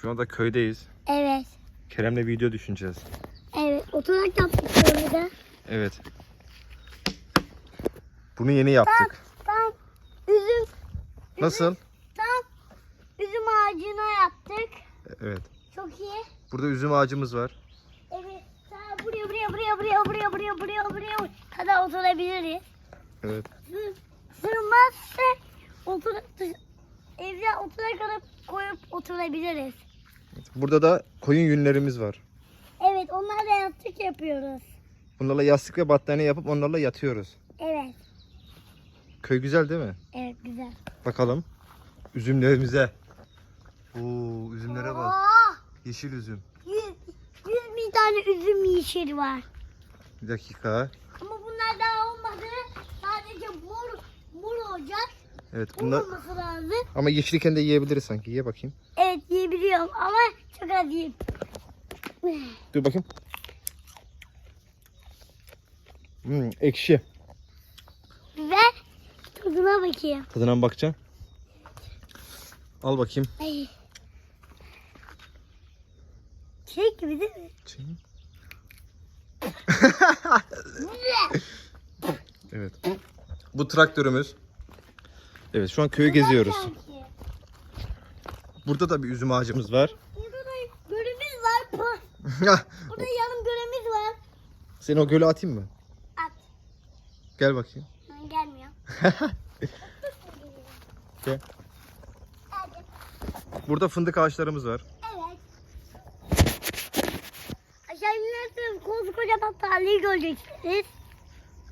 Şu anda köydeyiz. Evet. Kerem'le video düşüneceğiz. Evet. Oturak yaptık burada. Evet. Bunu yeni yaptık. Tam üzüm Nasıl? tam üzüm ağacına yaptık. Evet. Çok iyi. Burada üzüm ağacımız var. Evet. Daha buraya buraya buraya buraya buraya buraya buraya buraya kadar oturabiliriz. Evet. Sığ- Sığmazsa otur evde oturak alıp koyup oturabiliriz. Burada da koyun yünlerimiz var. Evet onlarla yastık yapıyoruz. Bunlarla yastık ve battaniye yapıp onlarla yatıyoruz. Evet. Köy güzel değil mi? Evet güzel. Bakalım. Üzümlerimize. Oo, üzümlere bak. Aa, Yeşil üzüm. yüz, yüz bin tane üzüm yeşil var. Bir dakika. Ama bunlar daha olmadı. Sadece mor, mor olacak. Evet bunlar olması lazım. ama yeşilken de yiyebiliriz sanki. Ye bakayım. Evet yiyebiliyorum ama çok az yiyeyim. Dur bakayım. Hmm, ekşi. Ve tadına bakayım. Tadına mı bakacaksın? Al bakayım. Ay. Çilek gibi değil mi? Evet. Bu traktörümüz. Evet şu an köyü geziyoruz. Burada da bir üzüm ağacımız var. Burada da gölümüz var. Burada yanım gölümüz var. Seni o göle atayım mı? At. Gel bakayım. Ben gelmiyorum. Gel. Hadi. Burada fındık ağaçlarımız var. Evet. Aşağı inerseniz koskocaman tarlayı göreceksiniz.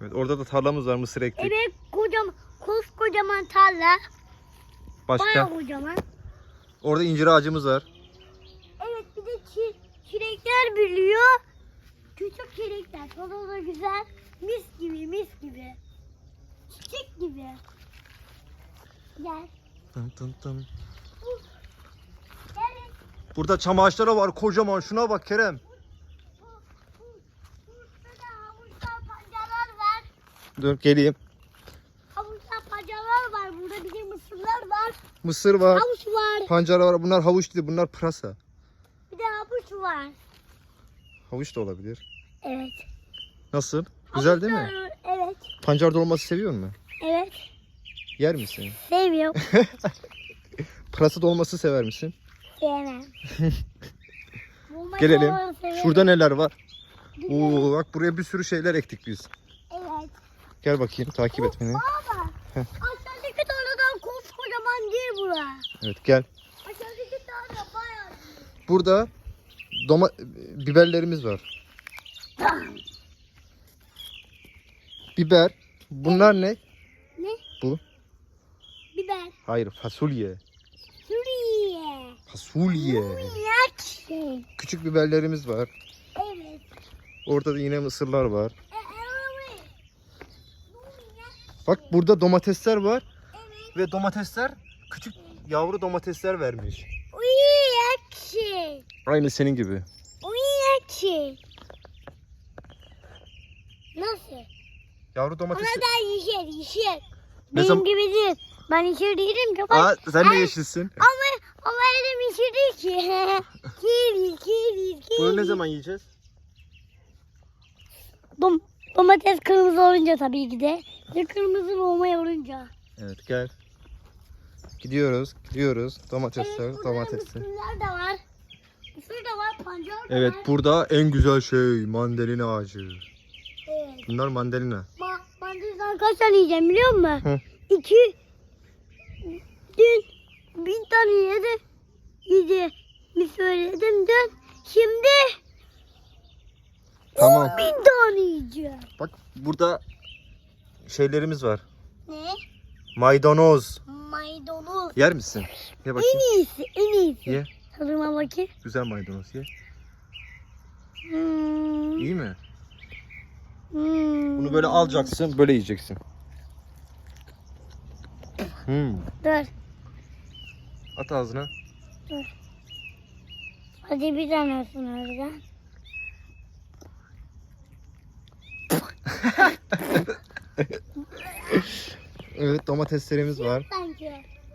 Evet orada da tarlamız var mısır ektik. Evet kocam, koskocaman tarla. Başka? Bayağı kocaman. Orada incir ağacımız var. Evet bir de çi, çilekler biliyor. Küçük çilekler. Tadı da güzel. Mis gibi mis gibi. Çiçek gibi. Gel. Tın tın tın. Burada çam ağaçları var kocaman. Şuna bak Kerem. Dur geleyim. Havuçlar pancarlar var. Burada bir de mısırlar var. Mısır var. Havuç var. Pancar var. Bunlar havuç değil. Bunlar pırasa. Bir de havuç var. Havuç da olabilir. Evet. Nasıl? Güzel değil mi? Havuçlar- Evet. Pancar dolması seviyor musun? Evet. Yer misin? Sevmiyorum. Pırasa dolması sever misin? Sevmem. Gelelim. Şurada neler var? Oo bak buraya bir sürü şeyler ektik biz. Evet. Gel bakayım takip et beni. Baba. Evet gel. Aşağıdaki bayağı. Burada doma biberlerimiz var. Biber. Bunlar ne? Ne? Bu. Biber. Hayır fasulye. Fasulye. Minnak şey. Küçük biberlerimiz var. Evet. Orada da yine mısırlar var. E, minnak Bak burada domatesler var. Evet. Ve domatesler küçük yavru domatesler vermiş. Uyuyak şey. Aynı senin gibi. Uyuyak şey. Nasıl? Yavru Ona domates. da yeşil yeşil. Ne Benim zaman- gibi değil. Ben yeşil değilim ki. Bak. Aa sen de Ay, yeşilsin. Ama ama elim yeşil değil ki. kivi kivi kivi. Bunu ne zaman yiyeceğiz? Dom domates kırmızı olunca tabii ki de. Ve kırmızı olmaya olunca. Evet gel. Gidiyoruz, gidiyoruz. Domatesler, Evet, domatesler. mısırlar da var. Mısır da var, pancar da Evet var. burada en güzel şey mandalina ağacı. Evet. Bunlar mandalina. Ba bandırdan kaç tane yiyeceğim biliyor musun? Hı. İki. Dün bin tane yedi. Yedi. Mi söyledim dün. Şimdi Tamam. on bin tane yiyeceğim. Bak burada şeylerimiz var. Ne? Maydanoz. Maydanoz. Yer misin? Ye bakayım. En iyisi, en iyisi. Ye. Tadıma bakayım. Güzel maydanoz ye. Hmm. İyi mi? Hmm. Bunu böyle alacaksın, böyle yiyeceksin. Hmm. Dur. At ağzına. Hadi bir tane olsun oradan. Evet domateslerimiz var.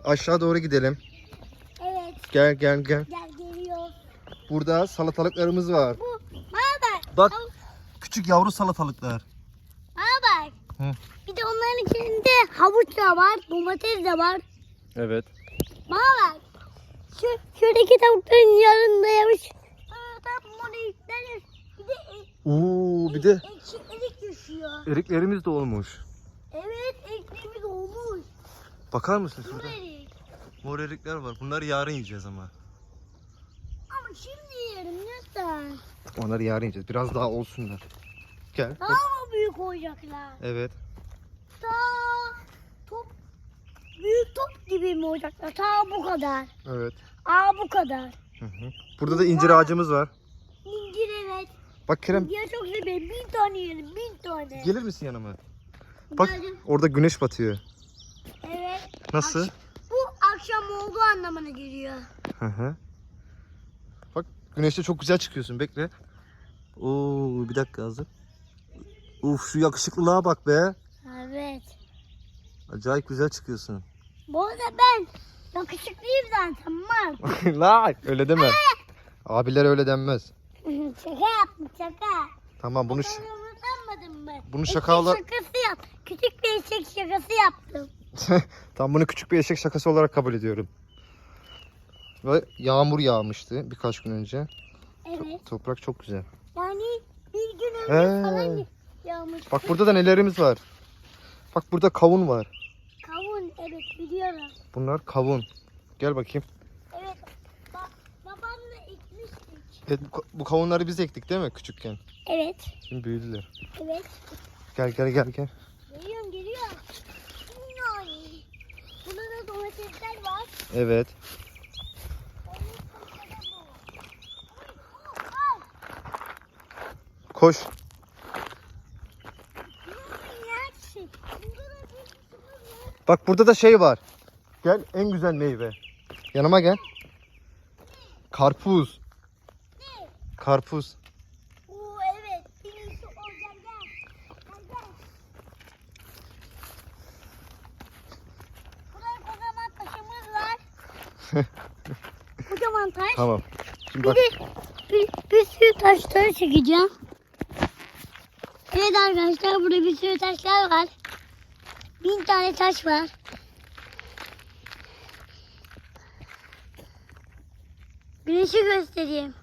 Aşağı doğru gidelim. Evet. Gel gel gel. Gel geliyor. burada salatalıklarımız var. Bu bana bak. Bak. Küçük yavru salatalıklar. Bana bak. Hı. Bir de onların içinde havuç da var, domates de var. Evet. Bana bak. Şu, şuradaki tavukların yanında yamış. Bir de Oo bir de ekşiklik yaşıyor. eriklerimiz de olmuş. Evet ekmeğimiz olmuş. Bakar mısın şurada? Mor erikler var. Bunları yarın yiyeceğiz ama. Ama şimdi yerim lütfen. Onları yarın yiyeceğiz. Biraz daha olsunlar. Gel. Daha mı büyük olacaklar? Evet. Daha top büyük top gibi mi olacaklar? Ta bu kadar. Evet. Aa bu kadar. Hı hı. Burada da incir ağacımız var. İncir evet. Bak Kerem Ya çok severim. Bin tane yerim. Bin tane. gelir misin yanıma? Bak Geldim. orada güneş batıyor. Nasıl? Bu akşam olduğu anlamına geliyor. Hı hı. Bak güneşte çok güzel çıkıyorsun. Bekle. Oo bir dakika hazır. Uf şu yakışıklılığa bak be. Evet. Acayip güzel çıkıyorsun. Bu arada ben yakışıklıyım zaten var. La öyle deme. Abiler öyle denmez. şaka yaptım şaka. Tamam bunu ş- Sonra unutanmadın mı? Bunu Eşek şakalar- şakası yap. Küçük bir eşek şakası yaptım. tam bunu küçük bir eşek şakası olarak kabul ediyorum. Ve yağmur yağmıştı birkaç gün önce. Evet. Toprak çok güzel. Yani bir gün önce He. falan yağmış. Bak burada da nelerimiz var. Bak burada kavun var. Kavun evet biliyorum. Bunlar kavun. Gel bakayım. Evet. Ba babamla ekmiştik. Evet, bu, bu kavunları biz ektik değil mi küçükken? Evet. Şimdi büyüdüler. Evet. Gel gel gel gel. Geliyorum geliyorum. Domatesler var. Evet. Koş. Bak burada da şey var. Gel en güzel meyve. Yanıma gel. Karpuz. Karpuz. Oo evet. Birisi oradan gel. Gel gel. Burada kocaman taşımız var. kocaman taş. Tamam. Şimdi Bir bak. de bir, bir sürü taşları çekeceğim. Evet arkadaşlar burada bir sürü taşlar var. Bin tane taş var. Güneşi göstereyim.